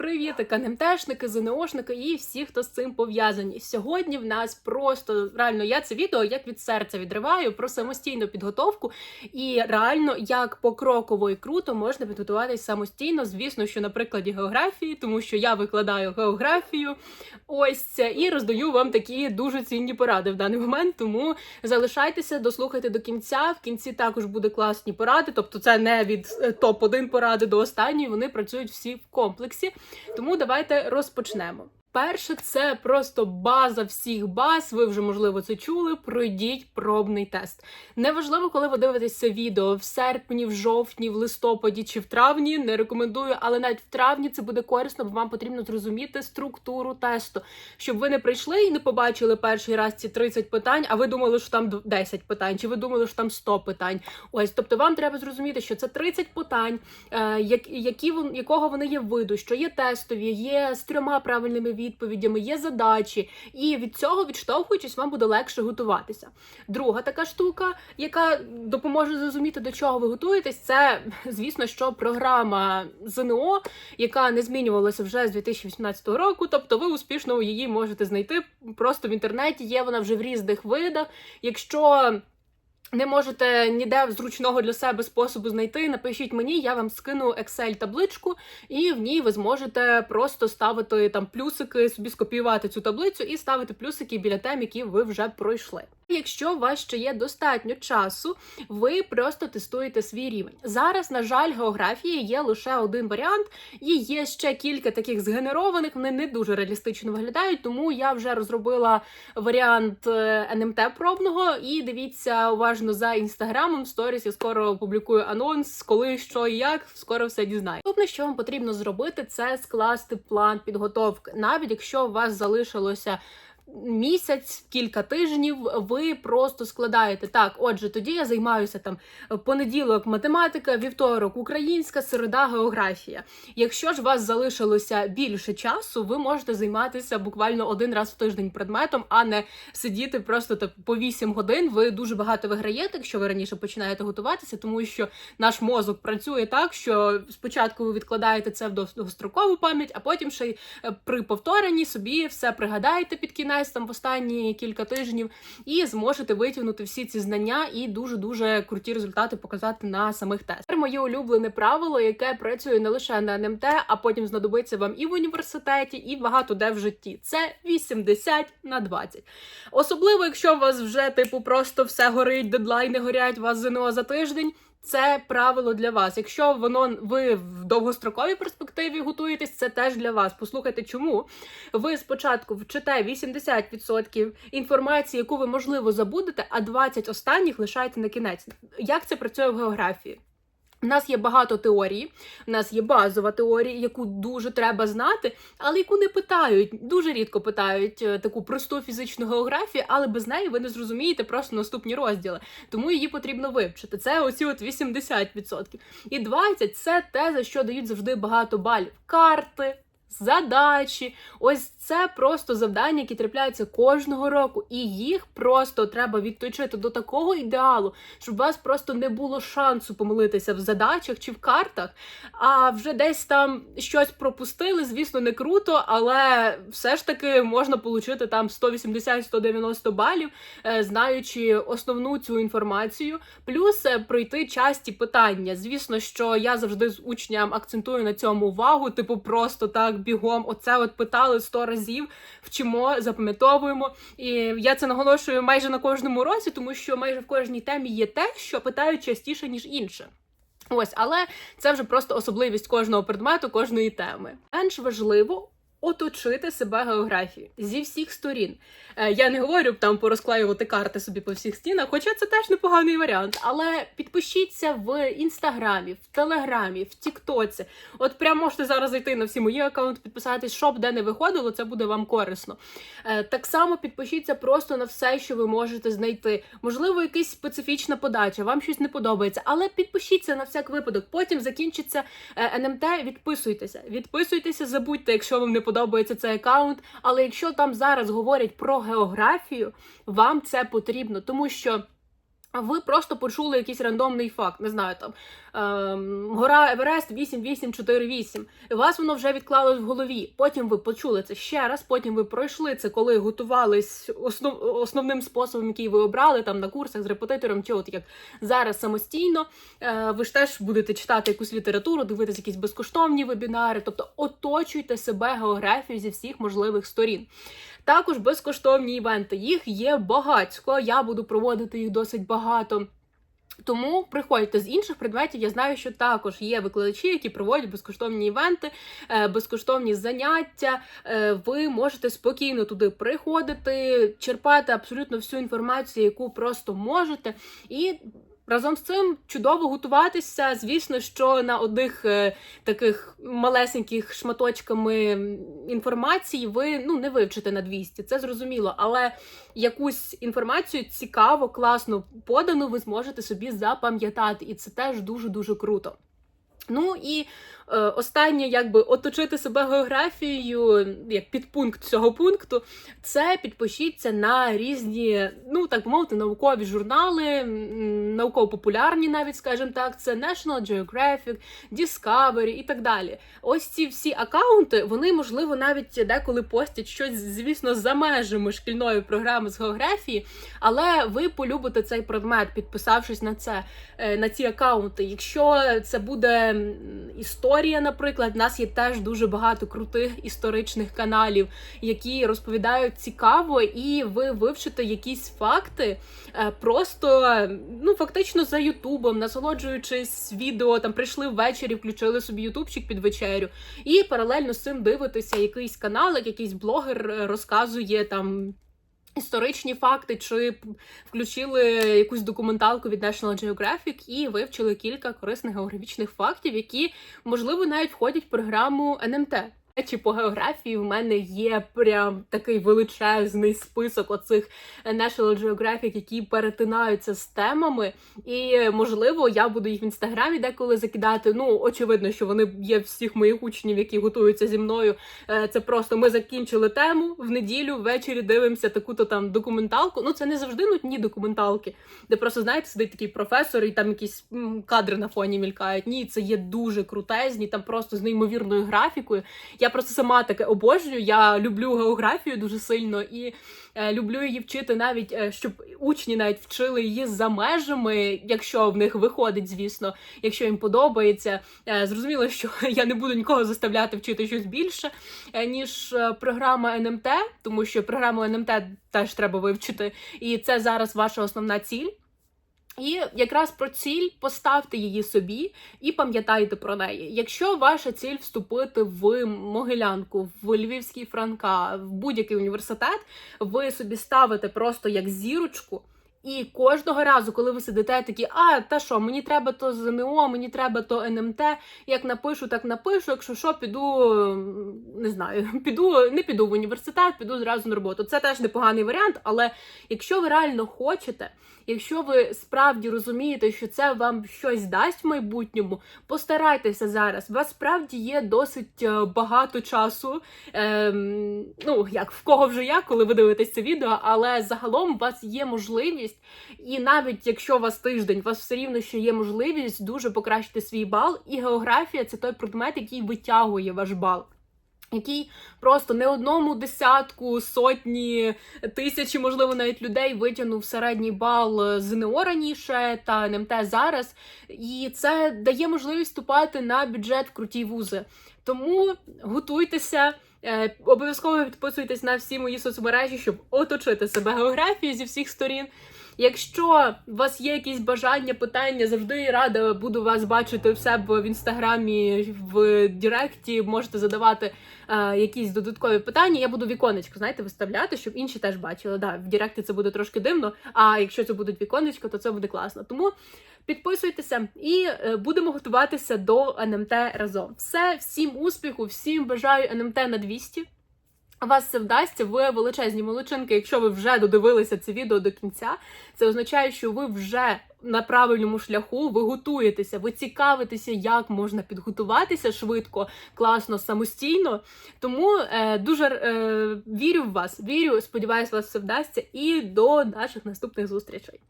Привіт, КНМТшники, ЗНОшники і всі, хто з цим пов'язані. Сьогодні в нас просто реально я це відео як від серця відриваю про самостійну підготовку і реально як покроково і круто можна підготуватись самостійно. Звісно, що на прикладі географії, тому що я викладаю географію. Ось і роздаю вам такі дуже цінні поради в даний момент. Тому залишайтеся, дослухайте до кінця. В кінці також буде класні поради. Тобто, це не від топ 1 поради до останньої. Вони працюють всі в комплексі. Тому давайте розпочнемо. Перше, це просто база всіх баз. Ви вже можливо це чули. Пройдіть пробний тест. Неважливо, коли ви дивитесь це відео в серпні, в жовтні, в листопаді чи в травні. Не рекомендую, але навіть в травні це буде корисно, бо вам потрібно зрозуміти структуру тесту, щоб ви не прийшли і не побачили перший раз ці 30 питань, а ви думали, що там 10 питань, чи ви думали, що там 100 питань. Ось, тобто, вам треба зрозуміти, що це 30 питань, е, які якого вони є виду, що є тестові, є з трьома правильними відповідями, є задачі, і від цього відштовхуючись, вам буде легше готуватися. Друга така штука, яка допоможе зрозуміти, до чого ви готуєтесь, це звісно, що програма ЗНО, яка не змінювалася вже з 2018 року. Тобто, ви успішно її можете знайти просто в інтернеті. Є вона вже в різних видах. Якщо не можете ніде зручного для себе способу знайти, напишіть мені, я вам скину Excel-табличку, і в ній ви зможете просто ставити там плюсики, собі скопіювати цю таблицю і ставити плюсики біля тем, які ви вже пройшли. Якщо у вас ще є достатньо часу, ви просто тестуєте свій рівень. Зараз, на жаль, географії є лише один варіант, і є ще кілька таких згенерованих. Вони не дуже реалістично виглядають, тому я вже розробила варіант е, НМТ пробного. І дивіться уважно за інстаграмом. Сторіс я скоро опублікую анонс, коли що і як. Скоро все дізнаю. Наступне, що вам потрібно зробити, це скласти план підготовки, навіть якщо у вас залишилося. Місяць, кілька тижнів, ви просто складаєте так. Отже, тоді я займаюся там понеділок, математика, вівторок, українська, середа, географія. Якщо ж вас залишилося більше часу, ви можете займатися буквально один раз в тиждень предметом, а не сидіти просто так по 8 годин. Ви дуже багато виграєте, якщо ви раніше починаєте готуватися, тому що наш мозок працює так, що спочатку ви відкладаєте це в довгострокову пам'ять, а потім ще й е, при повторенні собі все пригадаєте під кінець там в останні кілька тижнів, і зможете витягнути всі ці знання і дуже дуже круті результати показати на самих тестах. Моє улюблене правило, яке працює не лише на НМТ, а потім знадобиться вам і в університеті, і багато де в житті. Це 80 на 20. Особливо, якщо у вас вже типу просто все горить, дедлайни горять, вас ЗНО за тиждень. Це правило для вас. Якщо воно ви в довгостроковій перспективі готуєтесь, це теж для вас. Послухайте, чому ви спочатку вчите 80% інформації, яку ви можливо забудете, а 20 останніх лишаєте на кінець. Як це працює в географії? У нас є багато теорії, у нас є базова теорія, яку дуже треба знати, але яку не питають. Дуже рідко питають е, таку просту фізичну географію, але без неї ви не зрозумієте просто наступні розділи. Тому її потрібно вивчити. Це оці от 80%. І 20% це те, за що дають завжди багато балів. Карти. Задачі, ось це просто завдання, які трапляються кожного року, і їх просто треба відточити до такого ідеалу, щоб у вас просто не було шансу помилитися в задачах чи в картах, а вже десь там щось пропустили. Звісно, не круто, але все ж таки можна отримати там 180-190 балів, е, знаючи основну цю інформацію. Плюс е, пройти часті питання. Звісно, що я завжди з учням акцентую на цьому увагу, типу, просто так бігом. Оце от питали 100 разів, вчимо, запам'ятовуємо. І я це наголошую майже на кожному році, тому що майже в кожній темі є те, що питають частіше, ніж інше. Ось, але це вже просто особливість кожного предмету, кожної теми. Менш важливо. Оточити себе географією зі всіх сторін. Е, я не говорю там порозклеювати карти собі по всіх стінах, хоча це теж непоганий варіант. Але підпишіться в інстаграмі, в телеграмі, в Тіктоці. От прям можете зараз зайти на всі мої аккаунти, підписатись, щоб де не виходило, це буде вам корисно. Е, Так само підпишіться просто на все, що ви можете знайти. Можливо, якась специфічна подача, вам щось не подобається, але підпишіться на всяк випадок. Потім закінчиться е, НМТ, відписуйтеся. Відписуйтеся, забудьте, якщо вам не подобається цей аккаунт. Але якщо там зараз говорять про географію, вам це потрібно, тому що. ви просто почули якийсь рандомний факт, не знаю, там гора Еверест 8848. І у вас воно вже відклалось в голові. Потім ви почули це ще раз, потім ви пройшли це, коли готувались основ, основним способом, який ви обрали там на курсах з репетитором, чи от як зараз самостійно. Е, ви ж теж будете читати якусь літературу, дивитися якісь безкоштовні вебінари, тобто оточуйте себе географією зі всіх можливих сторін. Також безкоштовні івенти. Їх є багатько. Я буду проводити їх досить багато. Тому приходьте з інших предметів. Я знаю, що також є викладачі, які проводять безкоштовні івенти, е, безкоштовні заняття. Е, Ви можете спокійно туди приходити, черпати абсолютно всю інформацію, яку просто можете. І Разом з цим чудово готуватися. Звісно, що на одних е, таких малесеньких шматочками інформації ви ну не вивчите на 200, це зрозуміло. Але якусь інформацію цікаво, класно подану, ви зможете собі запам'ятати, і це теж дуже дуже круто. Ну і е, останнє, якби оточити себе географією, як підпункт цього пункту, це підпишіться на різні, ну так мовити, наукові журнали, науково-популярні, навіть скажімо так, це National Geographic, Discovery і так далі. Ось ці всі акаунти, вони можливо навіть деколи постять щось, звісно, за межами шкільної програми з географії, але ви полюбите цей предмет, підписавшись на це, е, на ці акаунти. Якщо це буде історія, наприклад, в нас є теж дуже багато крутих історичних каналів, які розповідають цікаво, і ви вивчите якісь факти е, просто ну фактично за Ютубом, насолоджуючись відео, там прийшли ввечері, включили собі ютубчик під вечерю, і паралельно з цим дивитеся якийсь канал, як якийсь блогер е, розказує там. Історичні факти, чи включили якусь документалку від National Geographic і вивчили кілька корисних географічних фактів, які можливо навіть входять в програму НМТ. Чи по географії в мене є прям такий величезний список оцих National Geographic, які перетинаються з темами. І можливо, я буду їх в інстаграмі деколи закидати. Ну, очевидно, що вони є всіх моїх учнів, які готуються зі мною. Е, Це просто ми закінчили тему в неділю, ввечері дивимося таку-то там документалку. Ну, це не завжди нудні документалки, де просто знаєте, сидить такий професор, і там якісь кадри на фоні мількають. Ні, це є дуже крутезні, там просто з неймовірною графікою. Я просто сама таке обожнюю. Я люблю географію дуже сильно і е, люблю її вчити навіть, е, щоб учні навіть вчили її за межами, якщо в них виходить, звісно, якщо їм подобається. Е, зрозуміло, що я не буду нікого заставляти вчити щось більше, ніж програма НМТ, тому що програму НМТ теж треба вивчити, і це зараз ваша основна ціль. І якраз про ціль поставте її собі і пам'ятайте про неї. Якщо ваша ціль вступити в Могилянку, в Львівський Франка, в будь-який університет, ви собі ставите просто як зірочку. І кожного разу, коли ви сидите, такі, а та що, мені треба то ЗНО, мені треба то НМТ. Як напишу, так напишу. Якщо що, піду не знаю, піду, не піду в університет, піду зразу на роботу. Це теж непоганий варіант, але якщо ви реально хочете, якщо ви справді розумієте, що це вам щось дасть в майбутньому, постарайтеся зараз. У вас справді є досить е, багато часу. Ем, ну, як в кого вже як, коли ви дивитесь це відео, але загалом у вас є можливість, і навіть якщо у вас тиждень, у вас все рівно ще є можливість дуже покращити свій бал. І географія це той предмет, який витягує ваш бал. Який просто не одному десятку, сотні, тисячі, можливо, навіть людей витягнув середній бал е, ЗНО раніше та НМТ зараз. І це дає можливість вступати на бюджет в круті вузи. Тому готуйтеся, е, обов'язково підписуйтесь на всі мої соцмережі, щоб оточити себе географією зі всіх сторін. Якщо у вас є якісь бажання, питання, завжди рада буду вас бачити в себе в інстаграмі, в Директі. Можете задавати е, якісь додаткові питання. Я буду віконечко, знаєте, виставляти, щоб інші теж бачили. Да, в Директі це буде трошки дивно. А якщо це будуть віконечко, то це буде класно. Тому підписуйтеся і е, будемо готуватися до НМТ разом. Все, всім успіху, всім бажаю НМТ на 200. Вас це вдасться, ви величезні молодчинки. Якщо ви вже додивилися це відео до кінця, це означає, що ви вже на правильному шляху, ви готуєтеся, ви цікавитеся, як можна підготуватися швидко, класно, самостійно. Тому е, дуже е, вірю в вас, вірю, сподіваюся, вас все вдасться. І до наших наступних зустрічей.